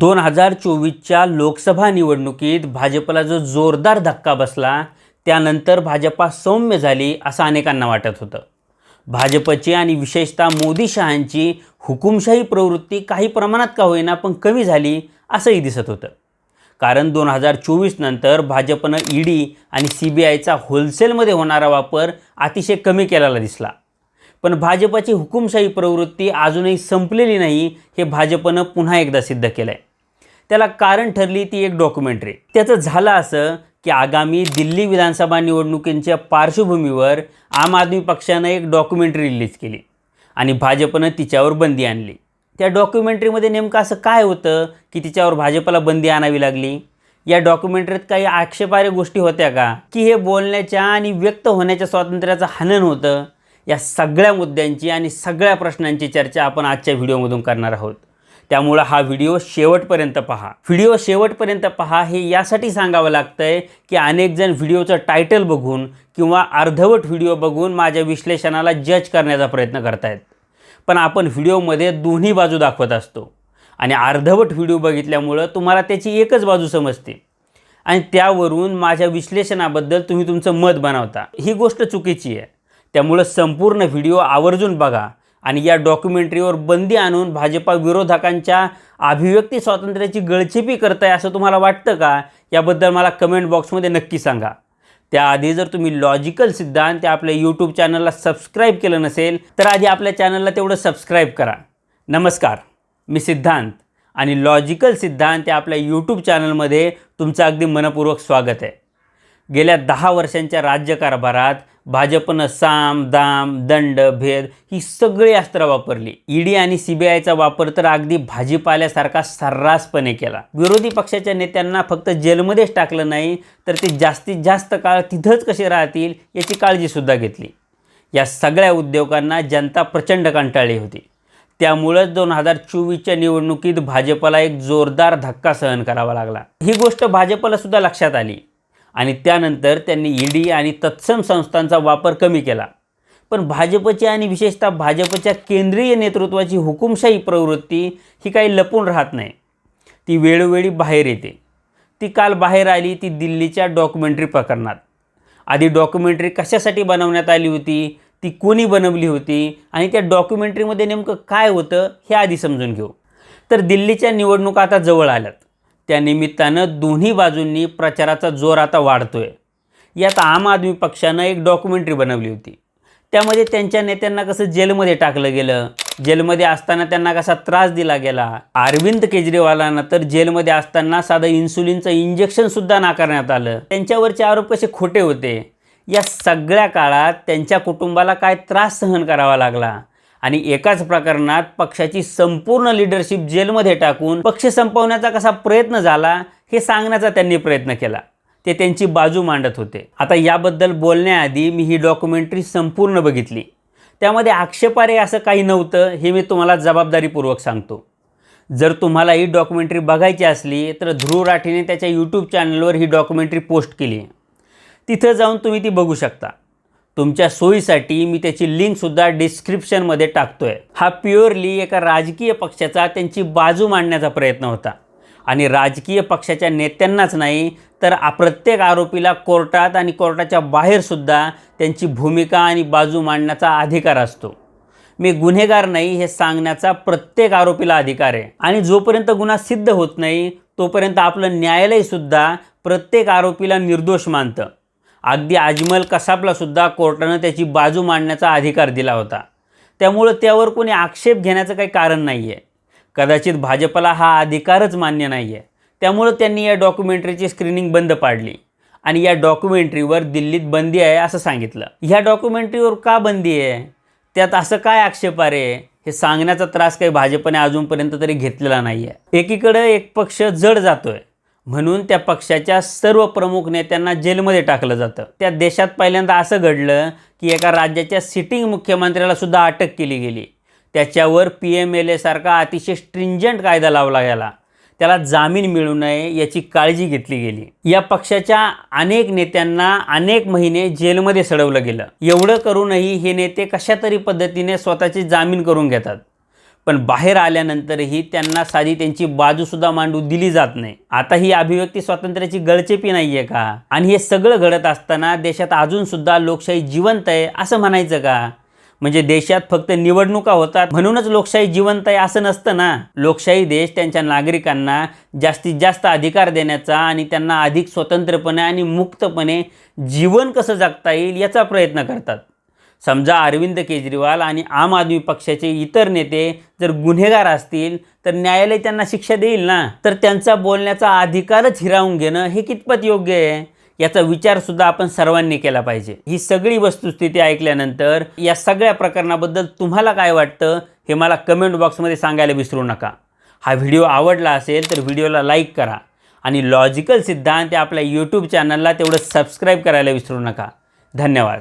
दोन हजार चोवीसच्या लोकसभा निवडणुकीत भाजपला जो जोरदार धक्का बसला त्यानंतर भाजपा सौम्य झाली असं अनेकांना वाटत होतं. भाजपची आणि विशेषतः मोदी शहांची हुकुमशाही प्रवृत्ती काही प्रमाणात का होईना पण कमी झाली असंही दिसत होतं. कारण दोन हजार चोवीस नंतर भाजपनं ई डी आणि सी बी आयचा होलसेलमध्ये होणारा वापर अतिशय कमी केलेला दिसला. पण भाजपची हुकुमशाही प्रवृत्ती अजूनही संपलेली नाही हे भाजपनं पुन्हा एकदा सिद्ध केलं आहे त्याला कारण ठरली ती एक डॉक्युमेंटरी त्याचं झालं असं की आगामी दिल्ली विधानसभा निवडणुकींच्या पार्श्वभूमीवर आम आदमी पक्षानं एक डॉक्युमेंटरी रिलीज केली आणि भाजपनं तिच्यावर बंदी आणली. त्या डॉक्युमेंटरीमध्ये नेमकं असं काय होतं की तिच्यावर भाजपला बंदी आणावी लागली? या डॉक्युमेंटरीत काही आक्षेपार्ह गोष्टी होत्या का? की हे बोलण्याच्या आणि व्यक्त होण्याच्या स्वातंत्र्याचं हनन होतं? या सगळ्या मुद्द्यांची आणि सगळ्या प्रश्नांची चर्चा आपण आजच्या व्हिडिओमधून करणार आहोत. त्यामुळं हा व्हिडिओ शेवटपर्यंत पहा. व्हिडिओ शेवटपर्यंत पहा हे यासाठी सांगावं लागतं आहे की अनेक जण व्हिडिओचं टायटल बघून किंवा अर्धवट व्हिडिओ बघून माझ्या विश्लेषणाला जज करण्याचा प्रयत्न करतायत. पण आपण व्हिडिओमध्ये दोन्ही बाजू दाखवत असतो. आणि अर्धवट व्हिडिओ बघितल्यामुळं तुम्हाला त्याची एकच बाजू समजते. आणि त्यावरून माझ्या विश्लेषणाबद्दल तुम्ही तुमचं मत बनवता. ही गोष्ट चुकीची आहे. त्यामुळं संपूर्ण व्हिडिओ आवर्जून बघा आणि या डॉक्युमेंटरीवर बंदी आणून भाजपा विरोधकांच्या अभिव्यक्ती स्वातंत्र्याची गळचेपी आहे असं तुम्हाला वाटतं का? याबद्दल मला कमेंट बॉक्समध्ये नक्की सांगा. त्याआधी जर तुम्ही लॉजिकल सिद्धांत या आपल्या यूट्यूब चॅनलला सबस्क्राईब केलं नसेल तर आधी आपल्या चॅनलला तेवढं सबस्क्राईब करा. नमस्कार मी सिद्धांत आणि लॉजिकल सिद्धांत या आपल्या यूट्यूब चॅनलमध्ये तुमचं अगदी मनपूर्वक स्वागत आहे. गेल्या दहा वर्षांच्या राज्यकारभारात भाजपनं साम दाम दंड भेद ही सगळी अस्त्र वापरली. ईडी आणि सी बी आयचा वापर तर अगदी भाजीपाल्यासारखा सर्रासपणे केला. विरोधी पक्षाच्या नेत्यांना फक्त जेलमध्येच टाकलं नाही तर ते जास्तीत जास्त काळ तिथंच कसे राहतील याची काळजीसुद्धा घेतली. या सगळ्या उद्योगांना जनता प्रचंड कंटाळली होती. त्यामुळंच दोन हजार चोवीसच्या निवडणुकीत भाजपला एक जोरदार धक्का सहन करावा लागला. ही गोष्ट भाजपला सुद्धा लक्षात आली. आणि त्यानंतर त्यांनी ईडी आणि तत्सम संस्थांचा वापर कमी केला. पण भाजपची आणि विशेषतः भाजपच्या केंद्रीय नेतृत्वाची हुकुमशाही प्रवृत्ती ही काही लपून राहत नाही. ती वेळोवेळी बाहेर येते. ती काल बाहेर आली ती दिल्लीच्या डॉक्युमेंटरी प्रकरणात. आधी डॉक्युमेंटरी कशासाठी बनवण्यात आली होती ती कोणी बनवली होती आणि त्या डॉक्युमेंटरीमध्ये नेमकं काय होतं हे आधी समजून घेऊ. तर दिल्लीच्या निवडणुका आता जवळ आल्यात. त्यानिमित्तानं दोन्ही बाजूंनी प्रचाराचा जोर आता वाढतोय. यात आम आदमी पक्षानं एक डॉक्युमेंटरी बनवली होती. त्यामध्ये त्यांच्या नेत्यांना कसं जेलमध्ये टाकलं गेलं जेलमध्ये असताना त्यांना कसा त्रास दिला गेला अरविंद केजरीवालांना तर जेलमध्ये असताना साधं इन्सुलिनचं इंजेक्शनसुद्धा नाकारण्यात आलं. त्यांच्यावरचे आरोप कसे खोटे होते? या सगळ्या काळात त्यांच्या कुटुंबाला काय त्रास सहन करावा लागला? आणि एकाच प्रकरणात पक्षाची संपूर्ण लिडरशिप जेलमध्ये टाकून पक्ष संपवण्याचा कसा प्रयत्न झाला हे सांगण्याचा त्यांनी प्रयत्न केला. ते त्यांची बाजू मांडत होते. आता याबद्दल बोलण्याआधी मी ही डॉक्युमेंटरी संपूर्ण बघितली. त्यामध्ये आक्षेपारे असं काही नव्हतं हे मी तुम्हाला जबाबदारीपूर्वक सांगतो. जर तुम्हाला ही डॉक्युमेंटरी बघायची असली तर ध्रुव राठीने त्याच्या यूट्यूब चॅनलवर ही डॉक्युमेंटरी पोस्ट केली. तिथं जाऊन तुम्ही ती बघू शकता. तुमच्या सोयीसाठी मी त्याची लिंकसुद्धा डिस्क्रिप्शनमध्ये टाकतो आहे हा प्युअरली एका राजकीय पक्षाचा त्यांची बाजू मांडण्याचा प्रयत्न होता. आणि राजकीय पक्षाच्या नेत्यांनाच नाही तर प्रत्येक आरोपीला कोर्टात आणि कोर्टाच्या बाहेरसुद्धा त्यांची भूमिका आणि बाजू मांडण्याचा अधिकार असतो. मी गुन्हेगार नाही हे सांगण्याचा प्रत्येक आरोपीला अधिकार आहे. आणि जोपर्यंत गुन्हा सिद्ध होत नाही तोपर्यंत आपलं न्यायालयसुद्धा प्रत्येक आरोपीला निर्दोष मानतं. अगदी अजमल कसाबला सुद्धा कोर्टानं त्याची बाजू मांडण्याचा अधिकार दिला होता. त्यामुळं त्यावर कोणी आक्षेप घेण्याचं काही कारण नाही आहे कदाचित भाजपला हा अधिकारच मान्य नाही आहे त्यामुळं त्यांनी या डॉक्युमेंटरीची स्क्रीनिंग बंद पाडली आणि या डॉक्युमेंटरीवर दिल्लीत बंदी आहे असं सांगितलं. ह्या डॉक्युमेंटरीवर का बंदी आहे? त्यात असं काय आक्षेप आहे? हे सांगण्याचा त्रास काही भाजपने अजूनपर्यंत तरी घेतलेला नाही आहे एकीकडं एक पक्ष जड जातोय. म्हणून त्या पक्षाच्या सर्व प्रमुख नेत्यांना जेलमध्ये टाकलं जातं. त्या देशात पहिल्यांदा असं घडलं की एका राज्याच्या सिटिंग मुख्यमंत्र्याला सुद्धा अटक केली गेली. त्याच्यावर पी एम एल एसारखा अतिशय स्ट्रिंजंट कायदा लावला गेला. त्याला जामीन मिळू नये याची काळजी घेतली गेली. या पक्षाच्या अनेक नेत्यांना अनेक महिने जेलमध्ये सडवलं गेलं. एवढं करूनही हे नेते कशा तरी पद्धतीने स्वतःची जामीन करून घेतात. पण बाहेर आल्यानंतरही त्यांना साधी त्यांची बाजूसुद्धा मांडू दिली जात नाही. आता ही अभिव्यक्ती स्वातंत्र्याची गळचेपी नाही आहे का? आणि हे सगळं घडत असताना देशात अजूनसुद्धा लोकशाही जिवंत आहे असं म्हणायचं का? म्हणजे देशात फक्त निवडणुका होतात म्हणूनच लोकशाही जिवंत आहे असं नसतं ना? लोकशाही देश त्यांच्या नागरिकांना जास्तीत जास्त अधिकार देण्याचा आणि त्यांना अधिक स्वतंत्रपणे आणि मुक्तपणे जीवन कसं जगता येईल याचा प्रयत्न करतात. समजा अरविंद केजरीवाल आणि आम आदमी पक्षाचे इतर नेते जर गुन्हेगार असतील तर न्यायालय त्यांना शिक्षा देईल ना? तर त्यांचा बोलण्याचा अधिकारच हिरावून घेणं हे कितपत योग्य आहे? याचा विचारसुद्धा आपण सर्वांनी केला पाहिजे. ही सगळी वस्तुस्थिती ऐकल्यानंतर या सगळ्या प्रकरणाबद्दल तुम्हाला काय वाटतं हे मला कमेंट बॉक्समध्ये सांगायला विसरू नका. हा व्हिडिओ आवडला असेल तर व्हिडिओला लाईक करा आणि लॉजिकल सिद्धांत या आपल्या यूट्यूब चॅनलला तेवढं सबस्क्राईब करायला विसरू नका. धन्यवाद.